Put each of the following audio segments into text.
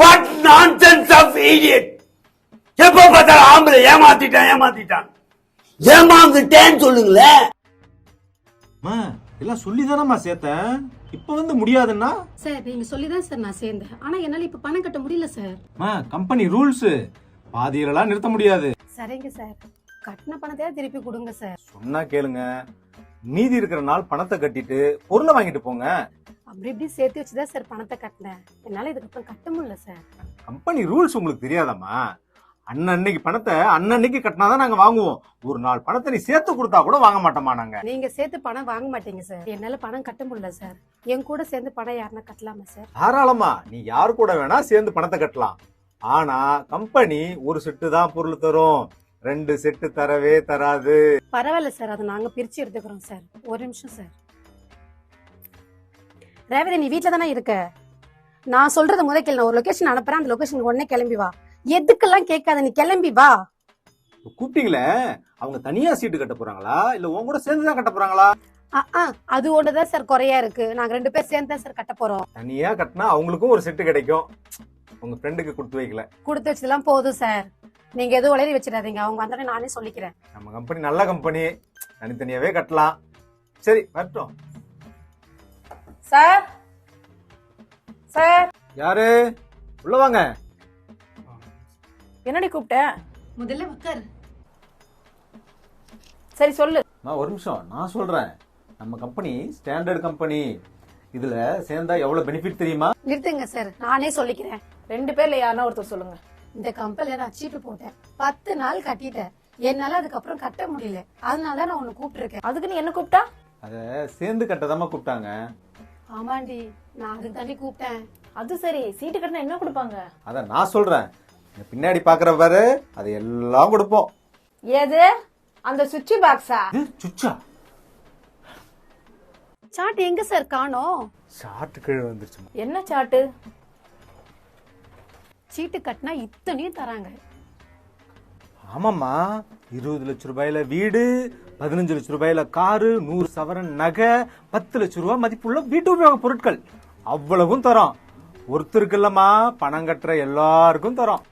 What nonsense of idiot எப்ப பார்த்தாலும் ஆம்பளை ஏமாத்திட்டான் ஏமாத்திட்டான். ஏமாந்துட்டேன்னு சொல்லுங்களேன். எல்லாம் சொல்லி தானம்மா சேர்த்தேன் இப்போ வந்து முடியாதுன்னா? சார் நீங்க சொல்லிதான் சார் நான் சேர்ந்தேன். ஆனா என்னால இப்ப பணம் கட்ட முடியல சார். அம்மா கம்பெனி ரூல்ஸ் பாதியிலலாம் நிறுத்த முடியாது. சரிங்க சார். கட்டின பணத்தையே திருப்பி கொடுங்க சார். சொன்னா கேளுங்க. மீதி இருக்கிற நாள் பணத்தை கட்டிட்டு பொருளை வாங்கிட்டு போங்க. அப்படி இப்படி சேர்த்து வச்சுதான் சார் பணத்தை கட்டினேன். என்னால இதுக்கப்புறம் கட்ட முடியல சார். கம்பெனி ரூல்ஸ் உங்களுக்கு தெரியாதாம்மா? அன்னன்னைக்கு பணத்தை அன்னன்னைக்கு கட்டினாதான் நாங்க வாங்குவோம். ஒரு நாள் பணத்தை நீ சேர்த்து கொடுத்தா கூட வாங்க மாட்டோமா நாங்க? நீங்க சேர்த்து பணம் வாங்க மாட்டீங்க சார். என்னால பணம் கட்ட முடியல சார். என் கூட சேர்ந்து பணம் யாருன்னா கட்டலாமா சார்? தாராளமா நீ யாரு கூட வேணா சேர்ந்து பணத்தை கட்டலாம். ஆனா கம்பெனி ஒரு செட்டு தான் பொருள் தரும். ரெண்டு செட்டு தரவே தராது. பரவாயில்ல சார் அதை நாங்க பிரிச்சு எடுத்துக்கிறோம் சார். ஒரு நிமிஷம் சார். ரேவதி நீ வீட்ல தானே இருக்க? நான் சொல்றது முத கேளு நான் ஒரு லொகேஷன் அனுப்புறேன் அந்த லொகேஷனுக்கு உடனே கிளம்பி வா. எதுக்கெல்லாம் கேட்காத நீ கிளம்பி வா. கூப்பிட்டீங்களே? அவங்க தனியா சீட்டு கட்ட போறாங்களா? இல்ல உன் கூட சேர்ந்து தான் கட்ட போறாங்களா? அது ஒண்ணுதான் சார் குறையா இருக்கு. நாங்க ரெண்டு பேர் சேர்ந்து தான் சார் கட்ட போறோம். தனியா கட்டினா அவங்களுக்கும் ஒரு செட்டு கிடைக்கும். உங்க ஃப்ரெண்டுக்கு கொடுத்து வைக்கல. கொடுத்து வச்சதெல்லாம் போதும் சார். நீங்க எதுவும் உளறி வச்சிடாதீங்க. அவங்க வந்தோடனே நானே சொல்லிக்கிறேன். நம்ம கம்பெனி நல்ல கம்பெனி தனித்தனியாவே கட்டலாம். சரி வரட்டும். சார்? சார்? யாரு? உள்ள வாங்க. என்னடி கூப்பிட்ட? முதல்ல உட்கார் சரி சொல்லு. நான் ஒரு நிமிஷம். நான் சொல்றேன். நம்ம கம்பெனி ஸ்டாண்டர்ட் கம்பெனி இதுல சேர்ந்தா எவ்வளவு பெனிஃபிட் தெரியுமா? நிறுத்துங்க சார். நானே சொல்லிக்கிறேன். ரெண்டு பேர்ல யாருன்னா ஒருத்தர் சொல்லுங்க. இந்த கம்பெனில நான் சீட்டு போட்டேன். பத்து நாள் கட்டிட்டேன். என்னால அதுக்கப்புறம் கட்ட முடியல. அதனால தான் நான் உன்னை கூப்பிட்டுருக்கேன். அதுக்கு நீ என்ன கூப்பிட்டா? அத சேர்ந்து கட்டதாம கூப்பிட்டாங்க. ஆமாண்டி நான் அதுக்கு தாண்டி கூப்பிட்டேன். அது சரி. சீட்டு கட்டினா என்ன கொடுப்பாங்க? அத நான் சொல்றேன். பின்னாடி பாக்குற பாரு அது எல்லாம் கொடுப்போம். ஏது? அந்த சுவிட்ச் பாக்ஸா? இது சுச்சா சாட் எங்க சார்? காணோம். ஷார்ட் கீழே வந்துருச்சுமா என்ன சாட்டு? சீட்டு கட்டினா இத்தனையும் தராங்க. ஆமாம்மா. இருபது லட்ச ரூபாயில வீடு பதினஞ்சு லட்ச ரூபாயில காரு நூறு சவரன் நகை பத்து லட்ச ரூபாய் மதிப்புள்ள வீட்டு உபயோக பொருட்கள். அவ்வளவும் தரோம். ஒருத்தருக்கு இல்லம்மா பணம் கட்டுற எல்லாருக்கும் தரோம்.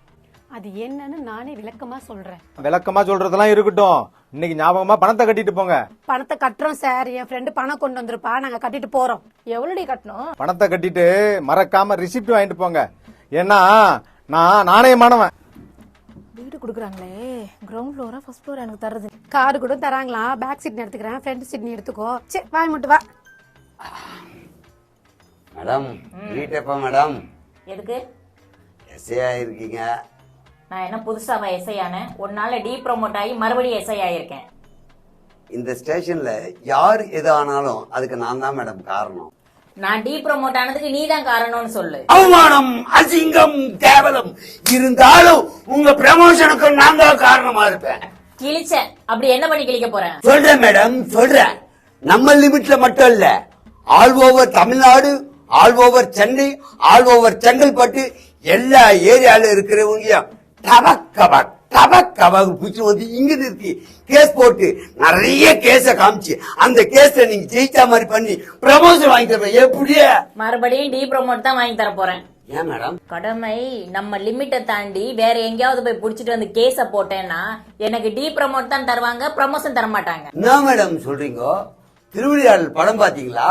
அது என்னன்னு நானே விளக்கமா சொல்றேன். விளக்கமா சொல்றதெல்லாம் இருக்கட்டும். இன்னைக்கு ஞாபகமா பணத்தை கட்டிட்டு போங்க. பணத்தை கட்டுறோம் சார். என் ஃப்ரெண்டு பணம் கொண்டு வந்திருப்பா. நாங்க கட்டிட்டு போறோம். எவ்வளோடி கட்டணும்? பணத்தை கட்டிட்டு மறக்காம ரிசிப்ட் வாங்கிட்டு போங்க. ஏன்னா நான் நாணயமானவன். வீடு கொடுக்குறாங்களே. கிரவுண்ட் ஃப்ளோரா ஃபர்ஸ்ட் ஃப்ளோர் எனக்கு தருது காரு கூட தராங்களா? பேக் சீட் எடுத்துக்கிறேன். ஃப்ரண்ட் சீட் நீ எடுத்துக்கோ. சரி வாய் மட்டும் வா. மேடம் வீட்டப்பா மேடம்? எதுக்கு? எஸ்ஏ இருக்கீங்க நான் என்ன புதுசாவா எஸ்ஐ ஆனேன்? ஒரு நாள்ல டீ ப்ரோமோட் ஆகி மறுபடியும் எஸ்ஐ ஆயிருக்கேன். இந்த ஸ்டேஷன்ல யார் எது ஆனாலும் அதுக்கு நான் தான் மேடம் காரணம். நான் டீ ப்ரோமோட் ஆனதுக்கு நீ தான் காரணம்னு சொல்லு. அவமானம் அசிங்கம் கேவலம் இருந்தாலும் உங்க ப்ரமோஷனுக்கு நான் தான் காரணமா இருப்பேன். கிழிச்ச அப்படி என்ன பண்ணி கிழிக்க போறேன் சொல்றேன் மேடம் சொல்றேன். நம்ம லிமிட்ல மட்டும் இல்ல. All over Tamil Nadu all over Chennai all over Chengalpattu எல்லா ஏரியால இருக்கிறவங்க டபக்கப டபக்கப பிடிச்சி வந்து இங்க நிறுத்தி கேஸ் போட்டு நிறைய கேஸ காமிச்சு அந்த கேஸ்ல நீங்க ஜெயிச்ச மாதிரி பண்ணி ப்ரமோஷன் வாங்கி தருவேன். எப்படியே? மறுபடியும் டீ ப்ரோமோட் தான் வாங்கி தர போறேன். ஏன் மேடம் கடமை நம்ம லிமிட்டை தாண்டி வேற எங்கேயாவது போய் புடிச்சிட்டு வந்து கேஸ போட்டேன்னா எனக்கு டீ ப்ரோமோட் தான் தருவாங்க ப்ரமோஷன் தர மாட்டாங்க. என்ன மேடம் சொல்றீங்க? திருவிளையாடல் படம் பாத்தீங்களா?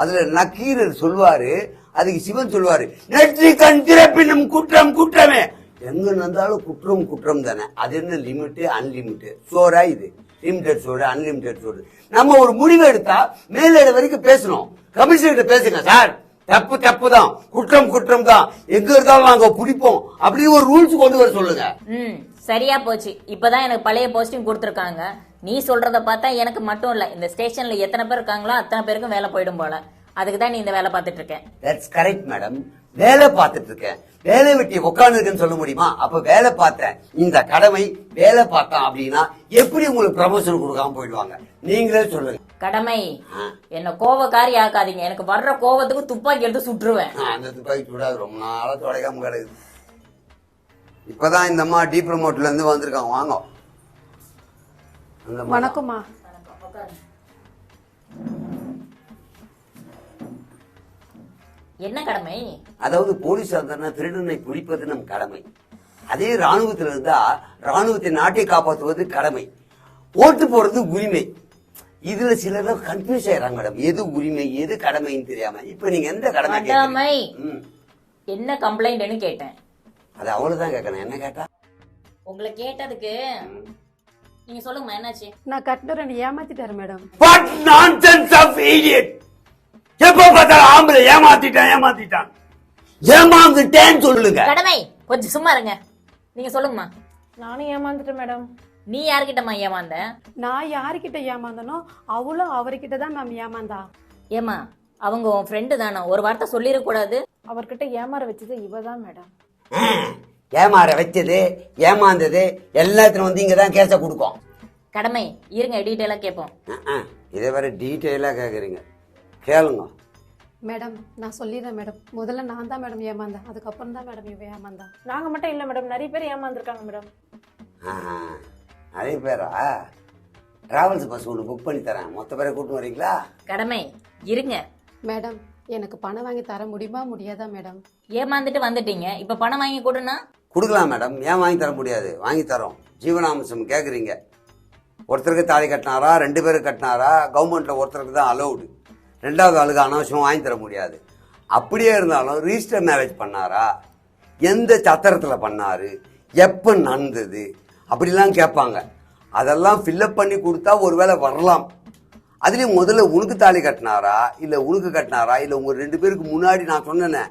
அதுல நக்கீரர் சொல்வாரு அதுக்கு சிவன் சொல்வாரு நெற்றி கண் திறப்பினும் குற்றம் குற்றமே. எங்க நடந்தாலும் குற்றம் குற்றம் தானே. அது என்ன லிமிட் அன்லிமிட் சோறா இது? லிமிடெட் சோறு அன்லிமிடெட் சோறு. நம்ம ஒரு முடிவு எடுத்தா மேலிட வரைக்கும் பேசணும். கமிஷனர் பேசுங்க சார். தப்பு தப்பு தான் குற்றம் குற்றம் தான் எங்க இருந்தாலும் நாங்க பிடிப்போம் அப்படின்னு ஒரு ரூல்ஸ் கொண்டு வர சொல்லுங்க. ம் சரியா போச்சு. இப்பதான் எனக்கு பழைய போஸ்டிங் கொடுத்துருக்காங்க. நீ சொல்றத பார்த்தா எனக்கு மட்டும் இல்ல. இந்த ஸ்டேஷன்ல எத்தனை பேர் இருக்காங்களோ அத்தனை பேருக்கும் வேலை போயிடும் போல. அதுக்கு தான் நீ இந்த வேலை பார்த்துட்டு இருக்க. தட்ஸ் கரெக்ட் மேடம் வேலை பார்த்துட்டு இருக்கேன். வேலை வெட்டி உட்காந்துருக்குன்னு சொல்ல முடியுமா? அப்ப வேலை பார்த்தேன். இந்த கடமை வேலை பார்த்தேன் அப்படின்னா எப்படி உங்களுக்கு ப்ரமோஷன் கொடுக்காம போயிடுவாங்க? நீங்களே சொல்லுங்க. கடமை. என்ன கோவக்காரி ஆக்காதீங்க. எனக்கு வர்ற கோவத்துக்கு துப்பாக்கி எடுத்து சுட்டுருவேன். அந்த துப்பாக்கி சூடாது. ரொம்ப நாளா தொலைக்காம கிடக்குது. இப்பதான் இந்த அம்மா டி ப்ரமோட்ல இருந்து வந்திருக்காங்க. வாங்க. வணக்கம்மா. என்ன கடமை? அதாவது போலீஸ் இருந்தா திருடனை பிடிப்பது நம் கடமை. அதே ராணுவத்தில் இருந்தா ராணுவத்தை நாட்டை காப்பாற்றுவது கடமை. ஓட்டு போறது உரிமை. இதுல சிலர் கன்ஃபியூஸ் ஆயிடுறாங்க மேடம். எது உரிமை எது கடமைன்னு தெரியாம. இப்ப நீங்க எந்த கடமை கடமை. என்ன கம்ப்ளைண்ட்னு கேட்டேன். அது அவ்வளவுதான் கேட்கணும் என்ன கேட்டா? உங்களை கேட்டதுக்கு நீங்க சொல்லுங்கம்மா என்னாச்சு? நான் கட்டினவரை ஏமாத்திட்டாரு மேடம். வாட் நான்சென்ஸ் ஆஃப் எப்ப பார்த்தாலும் ஆம்பளை ஏமாத்திட்டான் ஏமாத்திட்டான். ஏமாந்துட்டேன்னு சொல்லுங்க. கடமை கொஞ்சம் சும்மா இருங்க. நீங்க சொல்லுங்கம்மா. நானும் ஏமாந்துட்டேன் மேடம். நீ யார்கிட்டம்மா ஏமாந்த? நான் யாருக்கிட்ட ஏமாந்தனோ அவளும் அவர்கிட்ட தான் மேம் ஏமாந்தா. ஏமா அவங்க உன் ஃப்ரெண்டு தானே? ஒரு வார்த்தை சொல்லிடக்கூடாது. அவர்கிட்ட ஏமாற வச்சது இவ தான் மேடம். ஏமாற வச்சது ஏமாந்தது எல்லாத்திலும் வந்து இங்க தான் கேஸ கொடுக்கும். கடமை இருங்க டீட்டெயிலா கேட்போம் இதை வேற டீட்டெயிலாக கேட்குறீங்க கேளுங்க. மேடம் நான் சொல்லிடுறேன் மேடம். முதல்ல நான் தான் மேடம் ஏமாந்தேன். அதுக்கப்புறம் தான் மேடம் இவ ஏமாந்தா நாங்க மட்டும் இல்ல மேடம். நிறைய பேர் ஏமாந்துருக்காங்க மேடம். நிறைய பேரா? டிராவல்ஸ் பஸ் ஒன்று புக் பண்ணி தரேன். மொத்த பேரை கூட்டு வரீங்களா? கடமை. இருங்க. மேடம் எனக்கு பணம் வாங்கி தர முடியுமா முடியாதா மேடம்? ஏமாந்துட்டு வந்துட்டீங்க. இப்ப பணம் வாங்கி கொடுனா கொடுக்கலாம் மேடம். ஏன் வாங்கி தர முடியாது? வாங்கி தரோம். ஜீவனாம்சம் கேட்குறீங்க ஒருத்தருக்கு தாலி கட்டினாரா? ரெண்டு பேருக்கு கட்டினாரா? கவர்மெண்ட்டில் ஒருத்தருக்கு தான் அலௌடு ரெண்டாவது ஆளுக்கு அனாவசியம் வாங்கி தர முடியாது. அப்படியே இருந்தாலும் ரிஜிஸ்டர் மேரேஜ் பண்ணாரா? எந்த சத்திரத்தில் பண்ணார்? எப்போ நடந்தது? அப்படிலாம் கேட்பாங்க. அதெல்லாம் ஃபில்லப் பண்ணி கொடுத்தா ஒருவேளை வரலாம். அதுலேயும் முதல்ல உனக்கு தாலி கட்டினாரா? இல்லை உனக்கு கட்டினாரா? இல்லை உங்கள் ரெண்டு பேருக்கு முன்னாடி நான் சொன்னேனே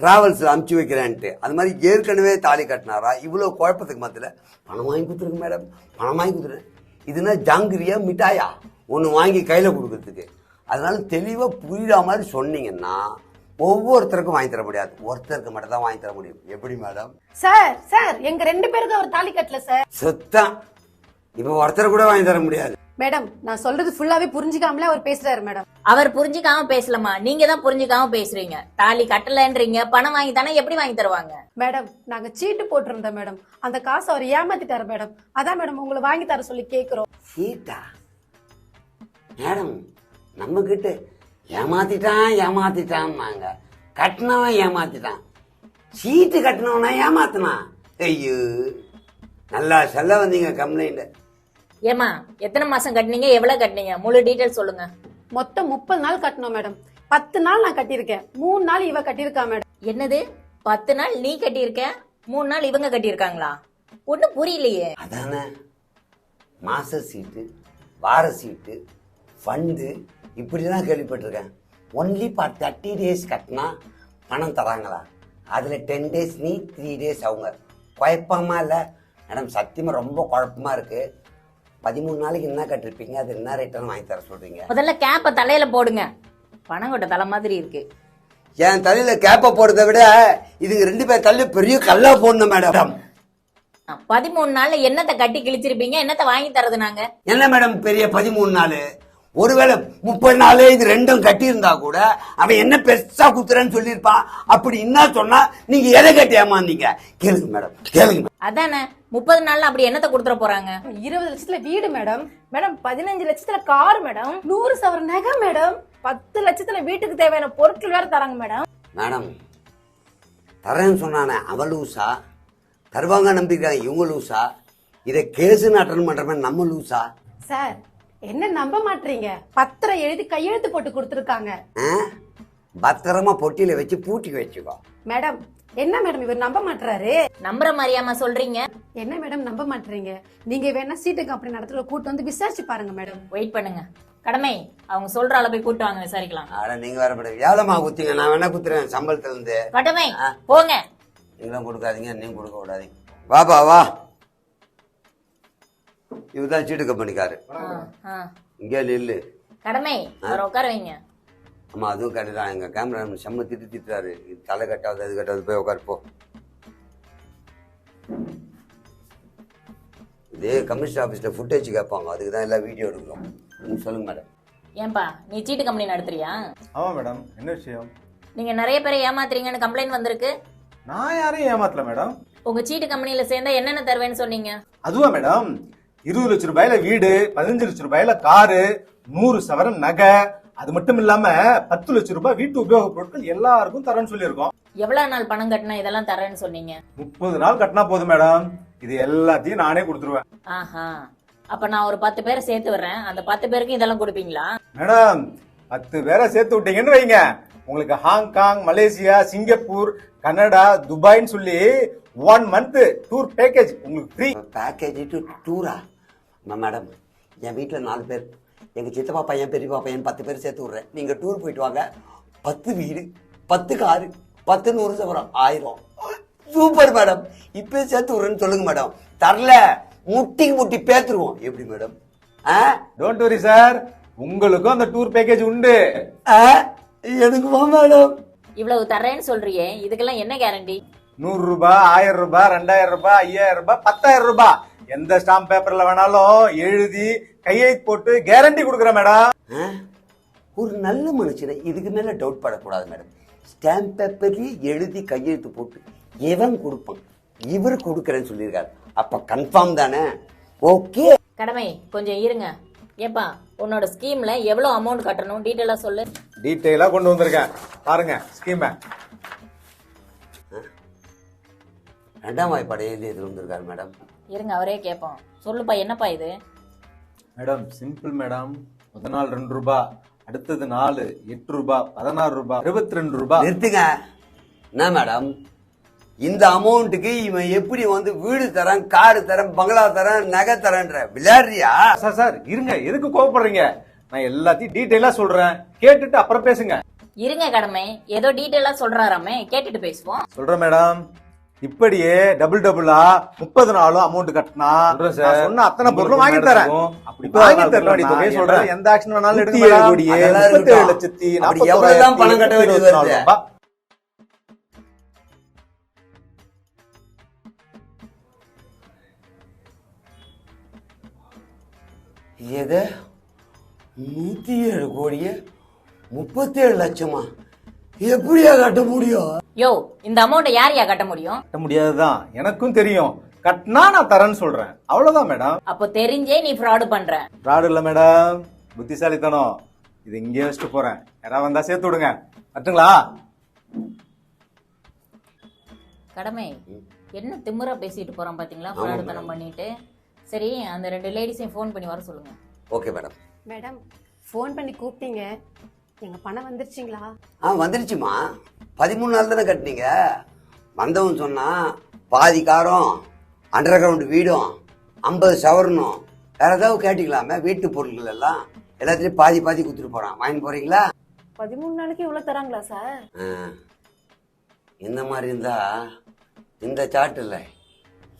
ட்ராவல்ஸில் அமுச்சு வைக்கிறேன்ட்டு. அது மாதிரி ஏற்கனவே தாலி கட்டினாரா? இவ்வளோ குழப்பத்துக்கு மத்தியில் பணம் வாங்கி கொடுத்துருங்க மேடம் பணம் வாங்கி கொடுத்துருங்க. இதுனா ஜாங்கிரியா மிட்டாயா? ஒன்று வாங்கி கையில் கொடுக்கறதுக்கு. அதனால தெளிவாக புரியுற மாதிரி சொன்னீங்கன்னா ஒவ்வொருத்தருக்கும் வாங்கி தர முடியாது. ஒருத்தருக்கு மட்டும் தான் வாங்கி தர முடியும். எப்படி மேடம்? சார் சார் எங்க ரெண்டு பேருக்கு அவர் தாலி கட்டல சார். சுத்தம் இப்போ ஒருத்தர் கூட வாங்கி தர முடியாது. மேடம் நான் சொல்றது ஃபுல்லாவே புரிஞ்சுக்காமலே அவர் பேசுறாரு மேடம். அவர் புரிஞ்சுக்காம பேசலமா நீங்க தான் புரிஞ்சுக்காம பேசுறீங்க. தாலி கட்டலன்றீங்க. பணம் வாங்கி தானே எப்படி வாங்கி தருவாங்க? மேடம் நாங்க சீட்டு போட்டிருந்தோம் மேடம். அந்த காசு அவர் ஏமாத்திட்டாரு மேடம். அதான் மேடம் உங்களை வாங்கி தர சொல்லி கேக்குறோம். சீட்டா? மேடம் நம்ம கிட்ட ஏமாத்திட்டான் ஏமாத்திட்டான்னாங்க கட்டினவன் ஏமாத்திட்டான். சீட்டு கட்டினவனா ஏமாத்தினான். ஐயோ. நல்லா சொல்ல வந்தீங்க கம்ப்ளைண்ட் ஏமா எத்தனை மாசம் கட்டினீங்க எவ்வளவு கட்டினீங்க? முழு டீட்டெயில் சொல்லுங்க. மொத்தம் முப்பது நாள் கட்டணும் மேடம் பத்து நாள் நான் கட்டியிருக்கேன். மூணு நாள் இவ கட்டியிருக்கா மேடம் என்னது? பத்து நாள் நீ கட்டியிருக்க? மூணு நாள் இவங்க கட்டியிருக்காங்களா? ஒன்றும் புரியலையே. அதானே? மாச சீட்டு வார சீட்டு ஃபண்டு இப்படிலாம் கேள்விப்பட்டிருக்கேன். ஒன்லி ஃபார் தேர்ட்டி டேஸ் கட்டினா பணம் தராங்களா? அதில் டென் டேஸ் நீ த்ரீ டேஸ் அவங்க. குழப்பமா இல்லை? மேடம் சத்தியமாக ரொம்ப குழப்பமா இருக்கு. பதிமூணு நாளைக்கு என்ன கட்டிருப்பீங்க? அது என்ன ரேட்டான வாங்கி தர சொல்றீங்க? முதல்ல கேப்பை தலையில போடுங்க. பணம் கொட்ட தலை மாதிரி இருக்கு. என் தலையில கேப்பை போடுறதை விட இதுங்க ரெண்டு பேர் தள்ளி பெரிய கல்லா போடணும் மேடம். பதிமூணு நாள்ல என்னத்தை கட்டி கிழிச்சிருப்பீங்க? என்னத்தை வாங்கி தரது நாங்க? என்ன மேடம் பெரிய பதிமூணு நாள்? ஒருவேளை முப்பது நாள் இது ரெண்டும் கட்டியிருந்தா கூட அவன் என்ன பெருசா குத்துறேன்னு சொல்லியிருப்பான். அப்படி என்ன சொன்னா நீங்க எதை கட்டி ஏமாந்தீங்க? கேளுங்க மேடம் கேளுங்க. அதானே முப்பது நாள்ல அப்படி என்னத்தை கொடுத்துட போறாங்க? இருபது லட்சத்துல வீடு மேடம். மேடம் பதினஞ்சு லட்சத்துல கார் மேடம். நூறு சவர நகை மேடம். பத்து லட்சத்துல வீட்டுக்கு தேவையான பொருட்கள் வேற தராங்க மேடம். மேடம் தரேன்னு சொன்னானே அவன் லூசா? தருவாங்க நம்பிக்கிறாங்க இவங்க லூசா? இதை கேஸுன்னு அட்டன் பண்ற மாதிரி நம்ம லூசா? சார் என்ன நம்ப மாட்டீங்க பத்திரம் எழுதி கையெழுத்து போட்டு கொடுத்துருக்காங்க. ஆ? பத்திரமா பொட்டியில வச்சு பூட்டி வச்சுக்கோ. மேடம் என்ன மேடம் இவர் நம்ப மாட்றாரு? நம்புற மாதிரியாமா சொல்றீங்க. என்ன மேடம் நம்ப மாட்டீங்க நீங்க வேணா சீட்டுக்கு அப்படி நடத்துல கூட்டு வந்து விசாரிச்சு பாருங்க மேடம். வெயிட் பண்ணுங்க. கடமை அவங்க சொல்ற அளவு போய் கூட்டு வாங்க விசாரிக்கலாம். அட நீங்க வேற மேடம் ஏழமா குத்திங்க நான் வேணா குத்துறேன் சம்பளத்துல இருந்து. கடமை போங்க. நீங்களும் கொடுக்காதீங்க நீங்க கொடுக்க விடாதீங்க. வாப்பா வா. இவர்தான் சீட்டு கம்பெனிக்காரு. இங்கே நில்லு. கடமை. அவரை உட்கார வைங்க. ஆமா அதுவும் கரெக்ட் தான். எங்க கேமரா செம்ம திட்டு திட்டுறாரு. இது தலை கட்டாவது அது கட்டாவது போய் உட்காரு போ. இதே கமிஷன் ஆஃபீஸில் ஃபுட்டேஜ் கேட்பாங்க. அதுக்கு தான் எல்லாம் வீடியோ எடுக்கிறோம் ம், சொல்லுங்க மேடம் ஏன்பா நீ சீட்டு கம்பெனி நடத்துறியா? ஆமா மேடம் என்ன விஷயம்? நீங்க நிறைய பேரை ஏமாத்துறீங்கன்னு கம்ப்ளைண்ட் வந்திருக்கு. நான் யாரையும் ஏமாத்தல மேடம் உங்க சீட்டு கம்பெனில சேர்ந்தா என்னென்ன தருவேன்னு சொன்னீங்க? அதுவா மேடம் இருபது லட்ச ரூபாயில வீடு பதினஞ்சு லட்ச ரூபாயில காரு நூறு சவரன் நகை அது மட்டும் இல்லாம பத்து லட்சம் ரூபாய் வீட்டு உபயோக பொருட்கள் எல்லாருக்கும் தரேன்னு சொல்லியிருக்கோம். எவ்வளவு நாள் பணம் கட்டினா இதெல்லாம் தரேன்னு சொன்னீங்க? முப்பது நாள் கட்டினா போதும் மேடம். இது எல்லாத்தையும் நானே கொடுத்துருவேன். ஆஹா. அப்ப நான் ஒரு பத்து பேரை சேர்த்து வர்றேன் அந்த பத்து பேருக்கு இதெல்லாம் கொடுப்பீங்களா? மேடம் பத்து பேரை சேர்த்து விட்டீங்கன்னு வைங்க. உங்களுக்கு Hong Kong Malaysia Singapore Canada துபாய்ன்னு சொல்லி ஒன் மந்த் டூர் பேக்கேஜ் உங்களுக்கு ஃப்ரீ பேக்கேஜ் டு டூரா மேடம் என் வீட்டில் நாலு பேர். எங்கள் சித்தப்பா பையன் பெரியப்பா பையன் பத்து பேர் சேர்த்து விட்றேன். நீங்கள் டூர் போயிட்டு வாங்க. பத்து வீடு பத்து காரு பத்து நூறு சவரம் ஆயிரம். சூப்பர் மேடம் இப்போ சேர்த்து விட்றேன்னு சொல்லுங்க மேடம் தரல. முட்டிக்கு முட்டி பேத்துருவோம். எப்படி madam ah? Don't worry sir உங்களுக்கும் அந்த டூர் பேக்கேஜ் உண்டு. ஆ? எனக்குமா மேடம் இவ்வளவு தர்றேன்னு சொல்றியே. இதுக்கெல்லாம் என்ன கேரண்டி நூறு ரூபாய் ஆயிரம் ரூபாய் ரெண்டாயிரம் ரூபாய் ஐயாயிரம் ரூபாய் பத்தாயிரம் ரூபாய் எந்த ஸ்டாம்ப் பேப்பர்ல வேணாலும் எழுதி கையெழுத்து போட்டு கேரண்டி கொடுக்குறேன் மேடம் ஆ? ஒரு நல்ல மனுஷனை இதுக்கு மேல டவுட் படக்கூடாது மேடம் ஸ்டாம்ப் பேப்பர்லயே எழுதி கையெழுத்து போட்டு எவன் கொடுப்பான். இவர் கொடுக்கறேன்னு சொல்லியிருக்காரு. அப்ப கன்ஃபார்ம் தானே? ஓகே கடமை கொஞ்சம் இருங்க. ஏப்பா உன்னோட ஸ்கீம்ல எவ்வளவு அமௌண்ட் கட்டணும்? டீட்டெயிலா சொல்லு. டீட்டெயிலா கொண்டு வந்திருக்கேன். பாருங்க ஸ்கீமை ரெண்டாம் வாய்ப்பாடு எழுதி எதிர் வந்திருக்காரு மேடம் இருங்க அவரே கேட்போம். சொல்லுப்பா என்னப்பா இது? Madam simple madam. முத நாள் ரெண்டு ரூபாய் அடுத்தது நாலு எட்டு ரூபாய் பதினாறு ரூபாய் இருபத்தி ரெண்டு ரூபாய் நிறுத்துங்க. என்ன மேடம்? இந்த அமௌண்ட்டுக்கு இவன் எப்படி வந்து வீடு தரேன் காடு தரேன் பங்களா தரேன் நகை தரேன்ற விளையாடுறியா? சார் சார் இருங்க. எதுக்கு கோவப்படுறீங்க? நான் எல்லாத்தையும் டீட்டெயிலா சொல்றேன். கேட்டுட்டு அப்புறம் பேசுங்க. இருங்க கடமை. ஏதோ டீட்டெயிலா சொல்றாராமே. கேட்டுட்டு பேசுவோம். சொல்றேன் மேடம். இப்படியே டபுள் டபுளா முப்பது நாளும் அமௌண்ட் கட்டினா சொன்ன அத்தனை பொருளும் வாங்கி தரேன். அப்படி வாங்கி தரேன் சொல்றேன். எந்த ஆக்ஷன் வேணாலும் ஏழு மேடம். கோடியே, முப்பத்தேழு இருக்கட்டும். லட்சத்தி எவ்வளவுதான் பணம் கட்ட வேண்டியது. எது நூத்தி ஏழு கோடியே. முப்பத்தேழு லட்சமா? எப்படியா கட்ட முடியும்? யோ இந்த அமௌண்ட்டை யார் யா கட்ட முடியும்? கட்ட முடியாதுதான். எனக்கும் தெரியும். கட்டினா நான் தரேன்னு சொல்றேன். அவ்வளவுதான் மேடம் அப்போ தெரிஞ்சே நீ ஃப்ராடு பண்ற. ஃப்ராடு இல்ல மேடம் புத்திசாலித்தனம். இது இங்கே வச்சுட்டு போறேன். யாராவது வந்தா சேர்த்து விடுங்க. கட்டுங்களா கடமை. என்ன திமிரா பேசிட்டு போறான் பாத்தீங்களா? ஃப்ராடுத்தனம் பண்ணிட்டு. சரி அந்த ரெண்டு லேடிஸையும் ஃபோன் பண்ணி வர சொல்லுங்க. ஓகே மேடம் மேடம் ஃபோன் பண்ணி கூப்பிட்டீங்க. எங்க பணம் வந்துருச்சுங்களா? ஆ வந்துருச்சுமா. பதிமூணு நாள் தானே கட்டினீங்க. வந்தவன் சொன்னா பாதி காரம் அண்டர் கிரவுண்ட் வீடும் ஐம்பது சவரனும் வேற ஏதாவது கேட்டிக்கலாமே வீட்டு பொருட்கள் எல்லாம். எல்லாத்தையும் பாதி பாதி கொடுத்துட்டு போறான். வாங்கி போறீங்களா? பதிமூணு நாளைக்கு இவ்வளவு தராங்களா சார்? ஆ. இந்த மாதிரி இருந்தா இந்த சாட்டு இல்லை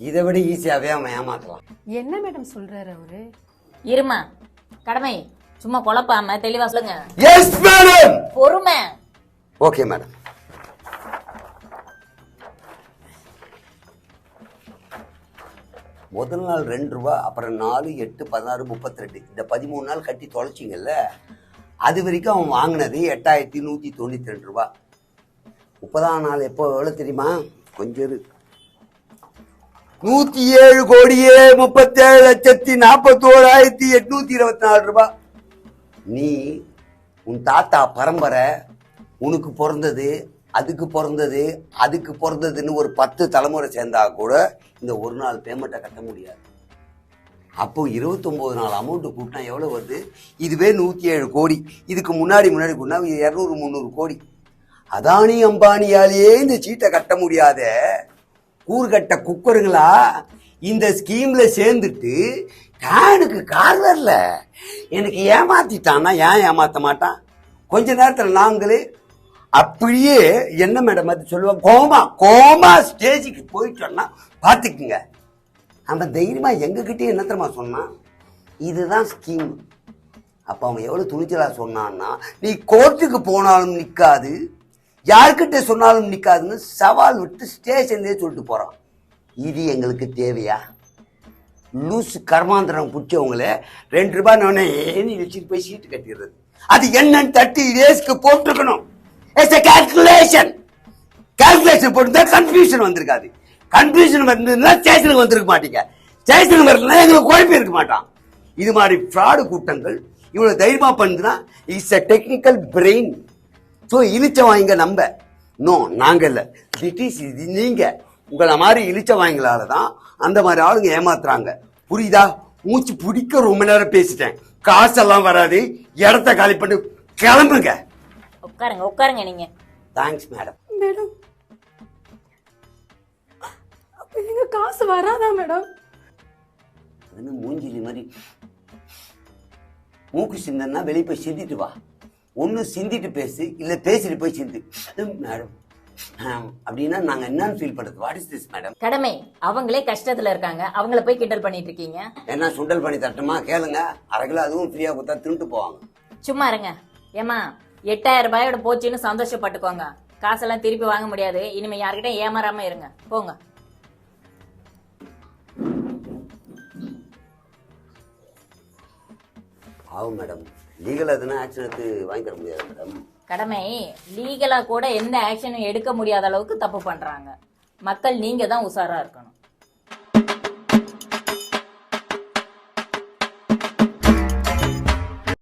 இதை விட ஈஸியாகவே அவன் ஏமாத்தலாம் என்ன மேடம் சொல்றாரு அவரு? இருமா கடமை. சும்மா குழப்பாம தெளிவா சொல்லுங்க. எஸ் மேடம் பொறுமை. ஓகே மேடம் முதல் நாள் ரெண்டு ரூபா அப்புறம் நாலு எட்டு பதினாறு முப்பத்தி ரெண்டு இந்த பதிமூணு நாள் கட்டி தொலைச்சிங்கல்ல அது வரைக்கும் அவன் வாங்கினது எட்டாயிரத்தி நூற்றி தொண்ணூற்றி ரெண்டு ரூபா. முப்பதாம் நாள் எப்போ எவ்வளோ தெரியுமா? கொஞ்சம் இரு. நூத்தி ஏழு கோடியே முப்பத்தேழு லட்சத்தி நாற்பத்தோராயிரத்தி எட்நூத்தி இருபத்தி நாலு ரூபாய் நீ உன் தாத்தா பரம்பரை உனக்கு பிறந்தது அதுக்கு பிறந்தது அதுக்கு பிறந்ததுன்னு ஒரு பத்து தலைமுறை சேர்ந்தா கூட இந்த ஒரு நாள் பேமெண்ட்டை கட்ட முடியாது. அப்போ இருபத்தொம்போது நாள் அமௌண்ட்டு கூட்டினா எவ்வளோ வருது? இதுவே நூற்றி ஏழு கோடி. இதுக்கு முன்னாடி முன்னாடி கூட்டினா இரநூறு முந்நூறு கோடி. அதானி அம்பானியாலேயே இந்த சீட்டை கட்ட முடியாத. கூறுகட்ட குக்கருங்களா? இந்த ஸ்கீமில் சேர்ந்துட்டு டேனுக்கு கார் வரல. எனக்கு ஏமாத்திட்டான்னா ஏன் ஏமாத்த மாட்டான்? கொஞ்ச நேரத்தில் நாங்களே அப்படியே என்ன மேடம் அது சொல்லுவோம் கோமா கோமா ஸ்டேஜுக்கு போயிட்டோன்னா பார்த்துக்குங்க அவன் தைரியமா எங்ககிட்டயே என்னத்தரமா சொன்னான்? இதுதான் ஸ்கீம் அப்போ அவன் எவ்வளோ துணிச்சலாக சொன்னான்னா நீ கோர்ட்டுக்கு போனாலும் நிற்காது யார்கிட்ட சொன்னாலும் நிற்காதுன்னு சவால் விட்டு ஸ்டேஷன்லேயே சொல்லிட்டு போகிறான் இது எங்களுக்கு தேவையா? லூஸ் கர்மாந்திரம் பிடிச்சவங்கள ரெண்டு ரூபாய் நானே ஏன்னு வச்சுட்டு போய் சீட்டு கட்டிடுறது. அது என்னன்னு தட்டி ரேஸ்க்கு போட்டிருக்கணும். இட்ஸ் கேல்குலேஷன் கால்குலேஷன் போட்டுருந்தா கன்ஃபியூஷன் வந்திருக்காது. கன்ஃபியூஷன் வந்ததுன்னா ஸ்டேஷனுக்கு வந்திருக்க மாட்டீங்க. ஸ்டேஷனுக்கு வரலன்னா எங்களுக்கு குழப்பம் இருக்க மாட்டான். இது மாதிரி ஃப்ராடு கூட்டங்கள் இவ்வளோ தைரியமாக பண்ணுதுன்னா it's a technical brain so இழிச்ச வாங்க நம்ப நோ நாங்கள் இல்லை. இட் இஸ் இது நீங்கள் உங்களை மாதிரி இழிச்ச வாங்களால தான் அந்த மாதிரி ஆளுங்க ஏமாத்துறாங்க. புரியுதா? மூச்சு பிடிக்க ரொம்ப நேரம் பேசிட்டேன். காசெல்லாம் வராது. இடத்த காலி பண்ணி. கிளம்புங்க. உட்காருங்க உட்காருங்க நீங்க. Thanks madam madam. அப்ப எங்க காசு வராதா மேடம்? என்ன மூஞ்சிலி மாதிரி? மூக்கு சிந்தன்னா வெளியே போய் சிந்திட்டு வா. ஒன்று சிந்திட்டு பேசு இல்லை பேசிட்டு போய் சிந்து. மேடம் அப்படின்னா நாங்கள் என்னன்னு ஃபீல் பண்ணுறது வாட் இஸ் திஸ் மேடம் கடமை. அவங்களே கஷ்டத்துல இருக்காங்க. அவங்கள போய் கிண்டல் பண்ணிட்டு இருக்கீங்க. என்ன சுண்டல் பண்ணி தரட்டுமா? கேளுங்க. அரை கிலோ அதுவும் ஃப்ரீயாக கொடுத்தா திருட்டு போவாங்க. சும்மா இருங்க. ஏமா எட்டாயிரம் ரூபாயோட போச்சுன்னு சந்தோஷப்பட்டுக்கோங்க. காசெல்லாம் திருப்பி வாங்க முடியாது. இனிமே யார்கிட்ட ஏமாறாம இருங்க. போங்க. ஆகும் மேடம் லீகல் எதுனா ஆக்ஷன் எடுத்து வாங்கி தர முடியாது மேடம் கடமை லீகலாக கூட எந்த ஆக்ஷனும் எடுக்க முடியாத அளவுக்கு தப்பு பண்ணுறாங்க மக்கள் நீங்கள் தான் உஷாராக இருக்கணும்.